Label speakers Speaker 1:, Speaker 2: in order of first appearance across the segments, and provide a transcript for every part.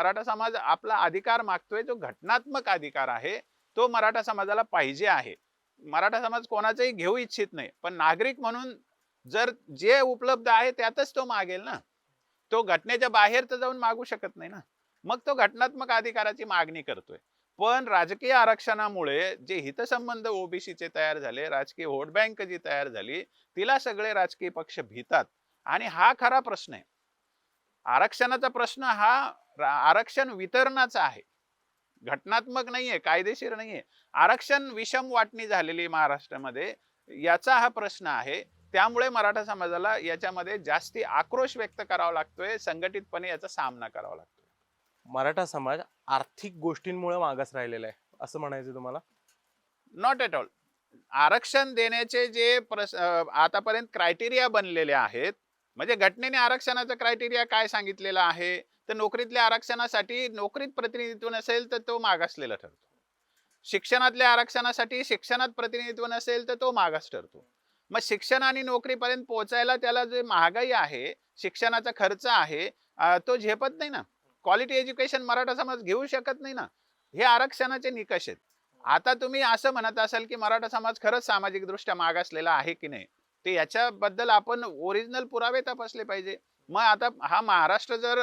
Speaker 1: मराठा समाज आपला अधिकार मागतोय जो घटनात्मक अधिकार आहे तो मराठा समाजाला पाहिजे आहे. मराठा समाज कोणाचाही घेऊ इच्छित नाही पण नागरिक म्हणून जर जे उपलब्ध आहे त्यातच तो मागेल ना. तो घटनेच्या बाहेर तर जाऊन मागू शकत नाही ना. मग तो घटनात्मक अधिकाराची मागणी करतोय. पण राजकीय आरक्षणामुळे जे हितसंबंध ओबीसीचे तयार झाले राजकीय व्होट बँक जी तयार झाली तिला सगळे राजकीय पक्ष भीतात. आणि हा खरा प्रश्न आहे. आरक्षणाचा प्रश्न हा आरक्षण वितरणाचा आहे. घटनात्मक नाहीये कायदेशीर नाहीये. आरक्षण विषम वाटणी झालेली महाराष्ट्रामध्ये याचा हा प्रश्न आहे. त्यामुळे मराठा समाजाला याच्यामध्ये जास्ती आक्रोश व्यक्त करावा लागतोय संघटितपणे याचा सामना करावा लागतोय.
Speaker 2: मराठा समाज आर्थिक गोष्टींमुळे मागास राहिलेला आहे असं म्हणायचं तुम्हाला?
Speaker 1: नॉट एट ऑल आरक्षण देण्याचे जे आतापर्यंत क्रायटेरिया बनलेले आहेत म्हणजे घटनेने आरक्षणाचा क्रायटेरिया काय सांगितलेला आहे? तर नोकरीतल्या आरक्षणासाठी नोकरीत प्रतिनिधित्व नसेल तर तो मागासलेला ठरतो. शिक्षणातल्या आरक्षणासाठी शिक्षणात प्रतिनिधित्व नसेल तर तो मागास ठरतो. मग शिक्षण आणि नोकरीपर्यंत पोहोचायला त्याला जे महागाई आहे शिक्षणाचा खर्च आहे तो झेपत नाही ना. क्वालिटी एज्युकेशन मराठा समाज घेऊ शकत नाही ना. हे आरक्षणाचे निकष आहेत. आता तुम्ही असं म्हणत असाल की मराठा समाज खरंच सामाजिकदृष्ट्या मागासलेला आहे की नाही? ते याच्याबद्दल आपण ओरिजिनल पुरावे तपासले पाहिजे. मग आता हा महाराष्ट्र जर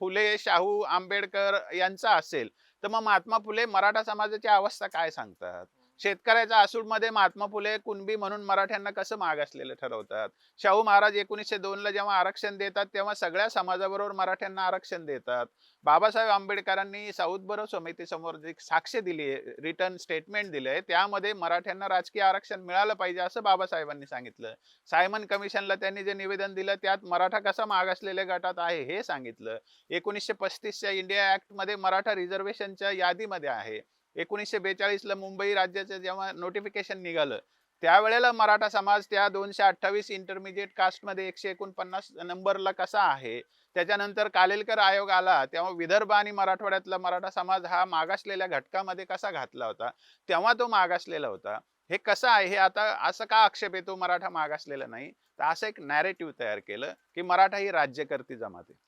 Speaker 1: फुले शाहू आंबेडकर यांचा असेल तर मग महात्मा फुले मराठा समाजाची अवस्था काय सांगतात? शेतकऱ्याच्या आसूडमध्ये महात्मा फुले कुणबी म्हणून मराठ्यांना कसं मागासलेलं ठरवतात? शाहू महाराज एकोणीसशे दोन ला जेव्हा आरक्षण देतात तेव्हा सगळ्या समाजाबरोबर मराठ्यांना आरक्षण देतात. बाबासाहेब आंबेडकरांनी साऊथ बरो समितीसमोर जी साक्ष दिली रिटर्न स्टेटमेंट दिलंय त्यामध्ये मराठ्यांना राजकीय आरक्षण मिळालं पाहिजे असं बाबासाहेबांनी सांगितलं. सायमन कमिशनला त्यांनी जे निवेदन दिलं त्यात मराठा कसा मागासलेल्या गटात आहे हे सांगितलं. एकोणीसशे पस्तीसच्या इंडिया ऍक्टमध्ये मराठा रिझर्वेशनच्या यादीमध्ये आहे. एकोणीसशे बेचाळीसला मुंबई राज्याचं जेव्हा नोटिफिकेशन निघालं त्यावेळेला मराठा समाज त्या दोनशे अठ्ठावीस इंटरमिजिएट कास्टमध्ये एकशे एकोणपन्नास नंबरला कसा आहे त्याच्यानंतर कालेलकर आयोग आला तेव्हा विदर्भ आणि मराठवाड्यातला मराठा समाज हा मागासलेल्या घटकामध्ये कसा घातला होता तेव्हा तो मागासलेला होता. हे कसं आहे हे आता असं का आक्षेप येतो मराठा मागासलेला नाही? तर असं एक नॅरेटिव्ह तयार केलं की मराठा ही राज्यकर्ती जमात आहे.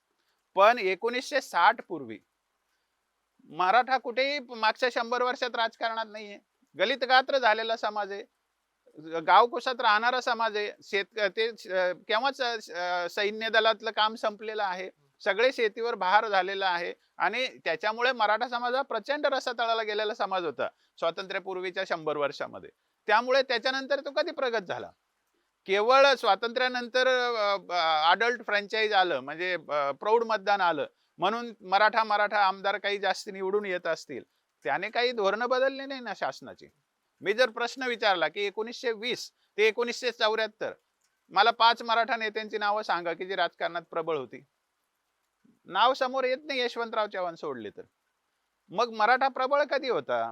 Speaker 1: पण एकोणीसशे साठ पूर्वी मराठा कुठेही मागच्या शंभर वर्षात राजकारणात नाहीये गलित गात्र झालेला समाज आहे गावकोशात राहणारा समाज आहे शेत ते केव्हाच सैन्य दलातलं काम संपलेलं आहे सगळे शेतीवर बहार झालेला आहे आणि त्याच्यामुळे मराठा समाज हा प्रचंड रसातळाला गेलेला समाज होता स्वातंत्र्यपूर्वीच्या शंभर वर्षामध्ये त्यामुळे त्याच्यानंतर तो कधी प्रगत झाला केवळ स्वातंत्र्यानंतर अडल्ट फ्रँचाईज आलं म्हणजे प्रौढ मतदान आलं म्हणून मराठा मराठा आमदार काही जास्त निवडून येत असतील त्याने काही धोरणं बदलले नाही ना शासनाची? मी जर प्रश्न विचारला की एकोणीसशे वीस ते एकोणीसशे चौऱ्याहत्तर मला पाच मराठा नेत्यांची नावं सांगा की जी राजकारणात प्रबळ होती? नाव समोर येत नाही यशवंतराव चव्हाण सोडले तर. मग मराठा प्रबळ कधी होता?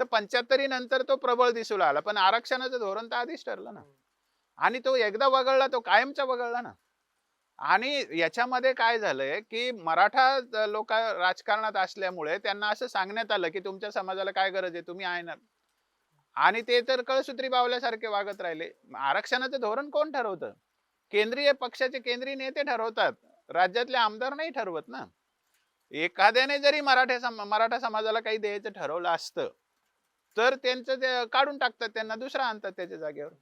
Speaker 1: तर पंच्याहत्तरी नंतर तो प्रबळ दिसू लागला पण आरक्षणाचं धोरण तर आधीच ठरलं ना. आणि तो एकदा वगळला तो कायमचा वगळला ना. आणि याच्यामध्ये काय झालंय की मराठा लोक राजकारणात असल्यामुळे त्यांना असं सांगण्यात आलं की तुमच्या समाजाला काय गरज आहे तुम्ही आहे ना. आणि ते तर कळसूत्री बावल्यासारखे वागत राहिले. आरक्षणाचं धोरण कोण ठरवतं? केंद्रीय पक्षाचे केंद्रीय नेते ठरवतात. राज्यातले आमदार नाही ठरवत ना. एखाद्याने जरी मराठा सम मराठा समाजाला काही द्यायचं ठरवलं असतं तर त्यांचं ते काढून टाकतात त्यांना दुसरा आणतात त्याच्या जागेवर.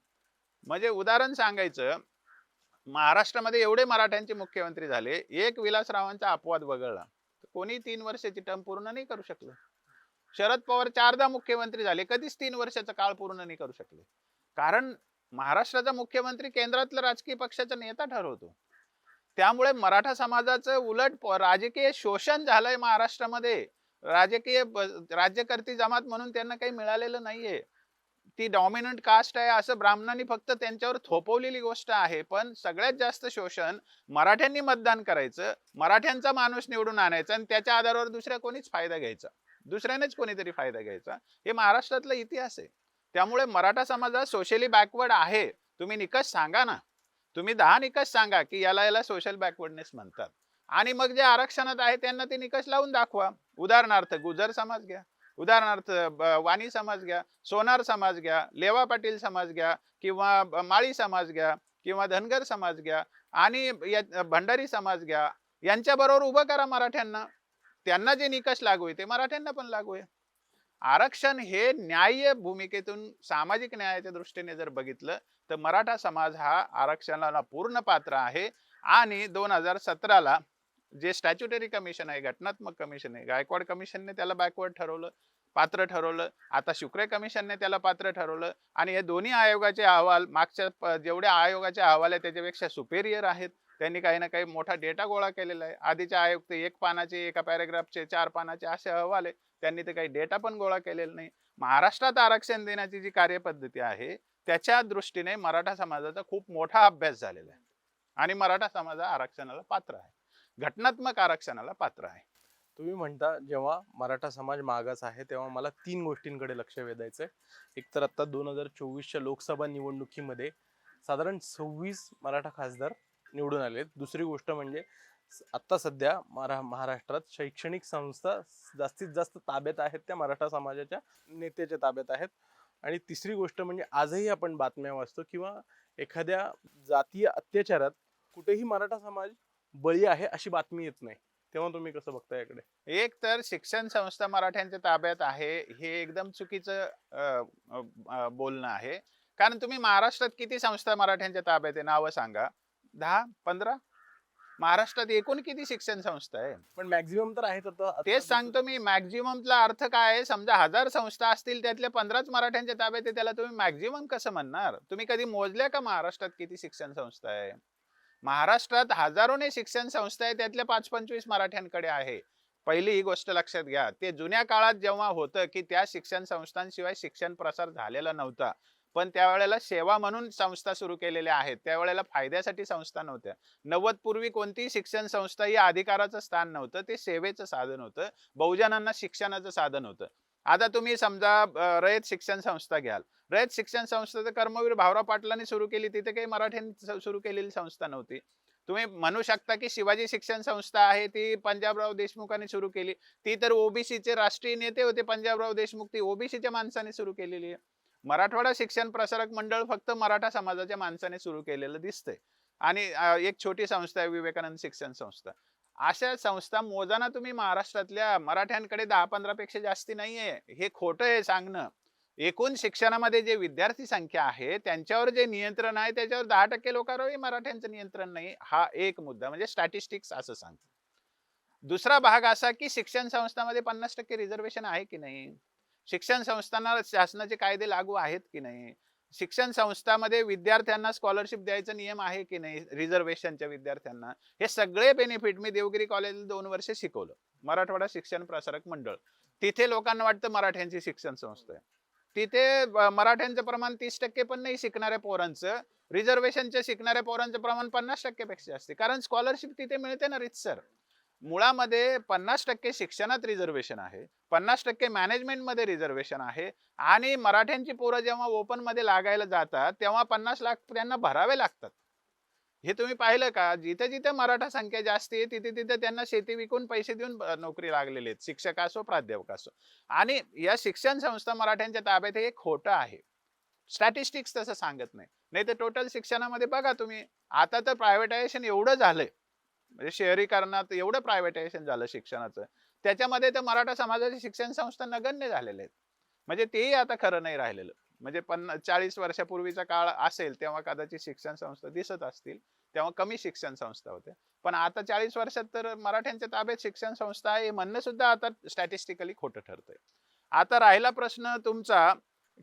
Speaker 1: म्हणजे उदाहरण सांगायचं महाराष्ट्रामध्ये एवढे मराठ्यांचे मुख्यमंत्री झाले एक विलासरावांचा अपवाद वगळला कोणी तीन वर्षाची टर्म पूर्ण नाही करू शकलं. शरद पवार चारदा मुख्यमंत्री झाले कधीच तीन वर्षाचा काळ पूर्ण नाही करू शकले. कारण महाराष्ट्राचा मुख्यमंत्री केंद्रातल्या राजकीय पक्षाचा नेता ठरवतो. त्यामुळे मराठा समाजाचं उलट प- राजकीय शोषण झालंय महाराष्ट्रामध्ये. राजकीय राज्यकर्ती जमात म्हणून त्यांना काही मिळालेलं नाहीये. ती डॉमिनंट कास्ट आहे असं ब्राह्मणांनी फक्त त्यांच्यावर थोपवलेली गोष्ट आहे. पण सगळ्यात जास्त शोषण मराठ्यांनी मतदान करायचं मराठ्यांचा माणूस निवडून आणायचा आणि त्याच्या आधारावर दुसऱ्या कोणीच फायदा घ्यायचा. दुसऱ्यानेच कोणीतरी फायदा घ्यायचा. हे महाराष्ट्रातला इतिहास आहे. त्यामुळे मराठा समाजात सोशली बॅकवर्ड आहे. तुम्ही निकष सांगा ना. तुम्ही दहा निकष सांगा की याला याला सोशल बॅकवर्डनेस म्हणतात. आणि मग जे आरक्षणात आहे त्यांना ते निकष लावून दाखवा. उदाहरणार्थ गुजर समाज घ्या. उदाहरणार्थ वाणी समाज घ्या सोनार समाज घ्या लेवा पाटील समाज घ्या किंवा माळी समाज घ्या किंवा धनगर समाज घ्या आणि या- भंडारी समाज घ्या यांच्याबरोबर उभं करा मराठ्यांना. त्यांना जे निकष लागू आहे ते मराठ्यांना पण लागू आहे. आरक्षण हे न्याय्य भूमिकेतून सामाजिक न्यायाच्या दृष्टीने जर बघितलं तर मराठा समाज हा आरक्षणाला पूर्ण पात्र आहे आणि दोन हजार सतराला जे स्टॅच्युटरी कमिशन आहे घटनात्मक कमिशन आहे गायकवाड कमिशनने त्याला बॅकवर्ड ठरवलं पात्र ठरवलं आता शुक्रे कमिशनने त्याला पात्र ठरवलं आणि हे दोन्ही आयोगाचे अहवाल मागच्या जेवढे आयोगाचे अहवाल आहे त्याच्यापेक्षा सुपेरियर आहेत. त्यांनी काही ना काही मोठा डेटा गोळा केलेला आहे. आधीचे आयोग एक पानाचे एका पॅराग्राफचे चार पानाचे असे अहवाल आहे त्यांनी ते काही डेटा पण गोळा केलेला नाही. महाराष्ट्रात आरक्षण देण्याची जी कार्यपद्धती आहे त्याच्या दृष्टीने मराठा समाजाचा खूप मोठा अभ्यास झालेला आहे. आणि मराठा समाज हा आरक्षणाला पात्र आहे. घटनात्मक आरक्षणाला पात्र आहे.
Speaker 2: तुम्ही म्हणता जेव्हा मराठा समाज मागास आहे तेव्हा मला तीन गोष्टींकडे लक्ष वेधायचंय. एक तर आत्ता दोन हजार चोवीसच्या लोकसभा निवडणुकीमध्ये साधारण सव्वीस मराठा खासदार निवडून आले दुसरी गोष्ट म्हणजे आत्ता सध्या मरा महाराष्ट्रात शैक्षणिक संस्था जास्तीत जास्त ताब्यात आहेत त्या मराठा समाजाच्या नेत्याच्या ताब्यात आहेत. आणि तिसरी गोष्ट म्हणजे आजही आपण बातम्या वाचतो किंवा एखाद्या जातीय अत्याचारात कुठेही मराठा समाज बळी आहे अशी बातमी येत नाही. तेव्हा तुम्ही कसं बघता याकडे?
Speaker 1: एक तर शिक्षण संस्था मराठ्यांच्या ताब्यात आहे हे एकदम चुकीचं बोलणं आहे. कारण तुम्ही महाराष्ट्रात किती संस्था मराठ्यांच्या ताब्यात आहे नावं सांगा. दहा पंधरा? महाराष्ट्रात एकूण किती शिक्षण संस्था आहे?
Speaker 2: पण मॅक्झिमम तर आता
Speaker 1: तेच सांगतो मी मॅक्झिममचा अर्थ काय आहे? समजा हजार संस्था असतील त्यातल्या पंधराच मराठ्यांच्या ताब्यात आहे त्याला तुम्ही मॅक्झिमम कसं म्हणणार? तुम्ही कधी मोजल्या का महाराष्ट्रात किती शिक्षण संस्था आहे? महाराष्ट्रात हजारोने शिक्षण संस्था आहे त्यातल्या पाच पंचवीस मराठ्यांकडे आहे. पहिली ही गोष्ट लक्षात घ्या. ते जुन्या काळात जेव्हा होतं की त्या शिक्षण संस्थांशिवाय शिक्षण प्रसार झालेला नव्हता. पण त्यावेळेला सेवा म्हणून संस्था सुरू केलेल्या आहेत. त्यावेळेला फायद्यासाठी संस्था नव्हत्या. नव्वद पूर्वी कोणतीही शिक्षण संस्था ही अधिकाराचं स्थान नव्हतं. ते सेवेचं साधन होतं. बहुजनांना शिक्षणाचं साधन होतं. आता तुम्ही समजा रयत शिक्षण संस्था घ्याल. रयत शिक्षण संस्था तर कर्मवीर भाऊराव पाटलांनी सुरू केली. तिथे काही मराठ्यांनी सुरू केलेली संस्था नव्हती. तुम्ही म्हणू शकता की शिवाजी शिक्षण संस्था आहे ती पंजाबराव देशमुखांनी सुरू केली. ती तर ओबीसीचे राष्ट्रीय नेते होते पंजाबराव देशमुख. ती ओबीसीच्या माणसाने सुरू केलेली आहे. मराठवाडा शिक्षण प्रसारक मंडळ फक्त मराठा समाजाच्या माणसाने सुरू केलेलं दिसतंय. आणि एक छोटी संस्था आहे विवेकानंद शिक्षण संस्था. अशा संस्था मोजाना तुम्ही महाराष्ट्रातल्या मराठ्यांकडे दहा पंधरा पेक्षा जास्ती नाहीये. हे खोटं आहे सांगणं. एकूण शिक्षणामध्ये जे विद्यार्थी संख्या आहे त्यांच्यावर जे नियंत्रण आहे त्याच्यावर दहा टक्के लोकांवरही मराठ्यांचं नियंत्रण नाही हा एक मुद्दा. म्हणजे स्टॅटिस्टिक्स असं सांगतो. दुसरा भाग असा की शिक्षण संस्थांमध्ये पन्नास टक्के रिझर्वेशन आहे की नाही? शिक्षण संस्थांना शासनाचे कायदे लागू आहेत की नाही? शिक्षण संस्थामध्ये विद्यार्थ्यांना स्कॉलरशिप द्यायचा नियम आहे की नाही? रिझर्वेशनच्या विद्यार्थ्यांना. हे सगळे बेनिफिट मी देवगिरी कॉलेजला दोन वर्ष शिकवलं. मराठवाडा शिक्षण प्रसारक मंडळ. तिथे लोकांना वाटतं मराठ्यांची शिक्षण संस्था आहे. तिथे मराठ्यांचं प्रमाण तीस टक्के पण नाही शिकणाऱ्या पोरांचं. रिझर्वेशनच्या शिकणाऱ्या पोरांचं प्रमाण पन्नास टक्केपेक्षा असते कारण स्कॉलरशिप तिथे मिळते ना रितसर मुळामध्ये पन्नास टक्के शिक्षणात रिझर्वेशन आहे पन्नास टक्के मॅनेजमेंटमध्ये रिझर्वेशन आहे आणि मराठ्यांची पोरं जेव्हा ओपनमध्ये लागायला जातात तेव्हा पन्नास लाख त्यांना भरावे लागतात. हे तुम्ही पाहिलं का? जिथे जिथे मराठा संख्या जास्ती आहे तिथे तिथे त्यांना शेती विकून पैसे देऊन नोकरी लागलेली आहेत शिक्षक असो प्राध्यापक असो. आणि या शिक्षण संस्था मराठ्यांच्या ताब्यात हे खोटं आहे. स्टॅटिस्टिक्स तसं सांगत नाही. नाही तर टोटल शिक्षणामध्ये बघा तुम्ही आता तर प्रायव्हेटायझेशन एवढं झालंय. म्हणजे शहरीकरणात एवढं प्रायव्हेटायझेशन झालं शिक्षणाचं. त्याच्यामध्ये तर मराठा समाजाचे शिक्षण संस्था नगण्य झालेले आहेत. म्हणजे तेही आता खरं नाही राहिलेलं. म्हणजे पन्नास चाळीस वर्षापूर्वीचा काळ असेल तेव्हा कदाचित शिक्षण संस्था दिसत असतील तेव्हा कमी शिक्षण संस्था होत्या. पण आता चाळीस वर्षात तर मराठ्यांच्या ताब्यात शिक्षण संस्था आहे हे म्हणणं सुद्धा आता स्टॅटिस्टिकली खोटं ठरतंय. आता राहिला प्रश्न तुमचा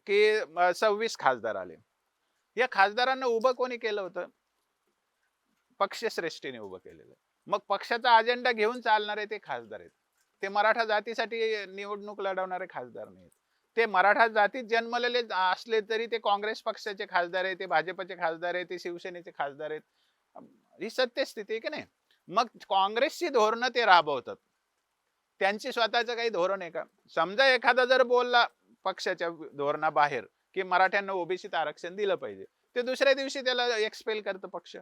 Speaker 1: की सव्वीस खासदार आले. या खासदारांना उभं कोणी केलं होतं? पक्षश्रेष्ठीने उभं केलेलं आहे. मग पक्षाचा अजेंडा घेऊन चालणारे ते खासदार आहेत. ते मराठा जातीसाठी निवडणूक लढवणारे खासदार नाहीत. ते मराठा जातीत जन्मलेले असले तरी ते काँग्रेस पक्षाचे खासदार आहेत ते भाजपचे खासदार आहेत ते शिवसेनेचे खासदार आहेत. ही सत्यस्थिती आहे की नाही? मग काँग्रेसची धोरणं ते राबवतात. त्यांची स्वतःचं काही धोरण आहे का? समजा एखादा जर बोलला पक्षाच्या धोरणाबाहेर की मराठ्यांना ओबीसीत आरक्षण दिलं पाहिजे ते दुसऱ्या दिवशी त्याला एक्सपेल करतं पक्ष.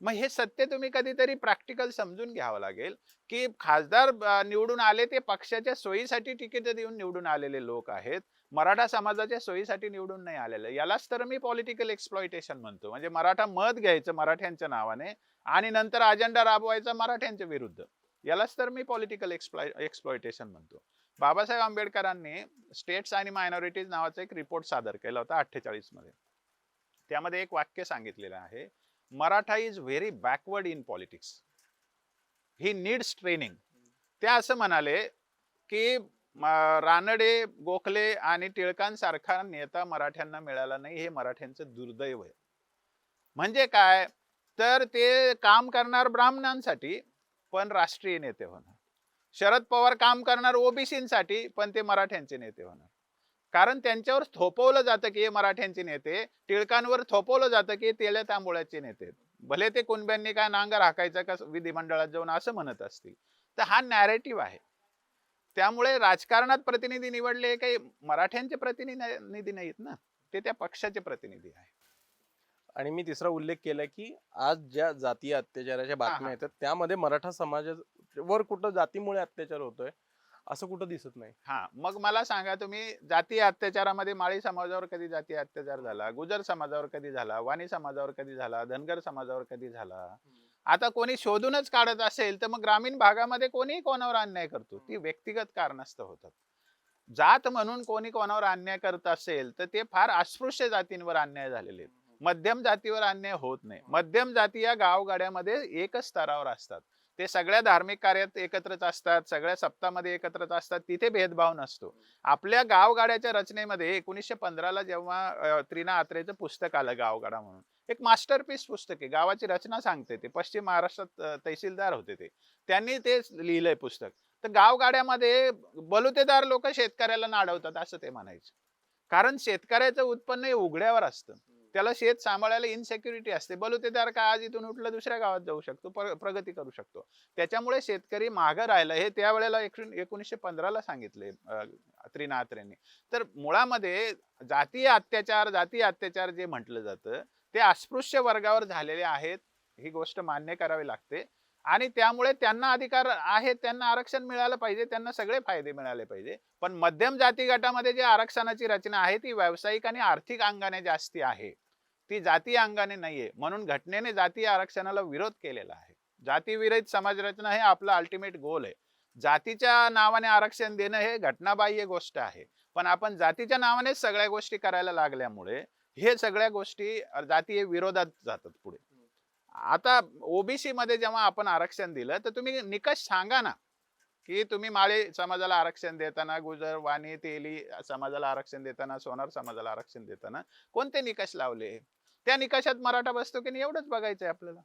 Speaker 1: मग हे सत्य तुम्ही कधीतरी प्रॅक्टिकल समजून घ्यावं लागेल की खासदार निवडून आले ते पक्षाच्या सोयीसाठी तिकीट देऊन निवडून आलेले लोक आहेत. मराठा समाजाच्या सोयीसाठी निवडून नाही आलेले. यालाच तर मी पॉलिटिकल एक्सप्लॉइटेशन म्हणतो. म्हणजे मराठा मत घ्यायचं मराठ्यांच्या नावाने आणि नंतर अजेंडा राबवायचा मराठ्यांच्या विरुद्ध. यालाच तर मी पॉलिटिकल एक्सप्लॉय एक्सप्लॉयटेशन म्हणतो. बाबासाहेब आंबेडकरांनी स्टेट्स आणि मायनॉरिटीज नावाचा एक रिपोर्ट सादर केला होता अठ्ठेचाळीसमध्ये त्यामध्ये एक वाक्य सांगितलेलं आहे. Maratha is very backward in politics he needs training ते असं म्हणाले की म, रानडे गोखले आणि टिळकांसारखा नेता मराठ्यांना मिळाला नाही हे मराठ्यांचं दुर्दैव आहे. म्हणजे काय? तर ते काम करणार ब्राह्मणांसाठी पण राष्ट्रीय नेते होणार. शरद पवार काम करणार ओबीसीसाठी पण ते मराठ्यांचे नेते होणार. कारण त्यांच्यावर थोपवलं जातं की हे मराठ्यांचे नेते टिळकांवर थोपवलं जातं की तेल्या तांबोळ्याचे नेते. भले ते कुणब्यांनी काय नांगर हाकायचा का विधिमंडळात जाऊन असं म्हणत असतील तर हा नॅरेटिव्ह आहे त्यामुळे राजकारणात प्रतिनिधी निवडले काही मराठ्यांचे प्रतिनिधी नाहीत ना ते त्या पक्षाचे प्रतिनिधी आहे
Speaker 2: आणि मी तिसरा उल्लेख केला की आज ज्या जातीय अत्याचाराच्या बातम्या. येतात त्यामध्ये मराठा समाजावर कुठं जातीमुळे अत्याचार होतोय असं कुठं दिसत नाही.
Speaker 1: हा मग मला सांगा तुम्ही जातीय अत्याचारामध्ये माळी समाजावर कधी जातीय अत्याचार झाला गुजर समाजावर कधी झाला वाणी समाजावर कधी झाला धनगर समाजावर कधी झाला? आता कोणी शोधूनच काढत असेल तर मग ग्रामीण भागामध्ये कोणी कोणावर अन्याय करतो? ती व्यक्तिगत कारणास्तव होतात. जात म्हणून कोणी कोणावर अन्याय करत असेल तर ते फार अस्पृश्य जातींवर अन्याय झालेले आहेत. मध्यम जातीवर अन्याय होत नाही. मध्यम जाती या गावगाड्यामध्ये एकच स्तरावर असतात. ते सगळ्या धार्मिक कार्यात एकत्रच असतात सगळ्या सप्तामध्ये एकत्रच असतात तिथे भेदभाव नसतो. आपल्या गावगाड्याच्या रचनेमध्ये एकोणीसशे पंधराला जेव्हा त्रिना आत्रेचं पुस्तक आलं गावगाडा म्हणून एक मास्टरपीस पुस्तक आहे गावाची रचना सांगते ते पश्चिम महाराष्ट्रात तहसीलदार होते ते त्यांनी ते लिहिलंय पुस्तक. तर गावगाड्यामध्ये बलुतेदार लोक शेतकऱ्याला नाडवतात असं ते म्हणायचे. कारण शेतकऱ्याचं उत्पन्न हे उघड्यावर असतं. त्याला शेत सांभाळायला इनसेक्युरिटी असते. बलुतेदार का आज इथून उठलं दुसऱ्या गावात जाऊ शकतो प्र- प्रगती करू शकतो. त्याच्यामुळे शेतकरी मागं राहिला हे त्यावेळेला एकूण- एकोणीसशे पंधराला सांगितले त्रिनाथरेंनी तर मुळामध्ये जातीय अत्याचार जातीय अत्याचार जे म्हटलं जातं ते अस्पृश्य वर्गावर झालेले आहेत ही गोष्ट मान्य करावी लागते. आणि त्यामुळे त्यांना अधिकार आहेत त्यांना आरक्षण मिळालं पाहिजे त्यांना सगळे फायदे मिळाले पाहिजे. पण मध्यम जाती गटामध्ये जे आरक्षणाची रचना आहे ती व्यावसायिक आणि आर्थिक अंगाने जास्ती आहे. ती जातीय अंगाने नाहीये. म्हणून घटनेने जातीय आरक्षणाला विरोध केलेला आहे. जातीविरहित समाज रचना हे आपला अल्टिमेट गोल आहे. जातीच्या नावाने आरक्षण देणं हे घटनाबाह्य गोष्ट आहे. पण आपण जातीच्या नावाने सगळ्या गोष्टी करायला लागल्यामुळे हे सगळ्या गोष्टी जातीय विरोधात जातात पुढे. आता ओबीसी मध्ये जेव्हा आपण आरक्षण दिलं तर तुम्ही निकष सांगा ना की तुम्ही माळे समाजाला आरक्षण देताना गुजर वाणी तेली समाजाला आरक्षण देताना सोनार समाजाला आरक्षण देताना कोणते निकष लावले? त्या निकषात मराठा बसतो की नाही एवढंच बघायचंय आपल्याला.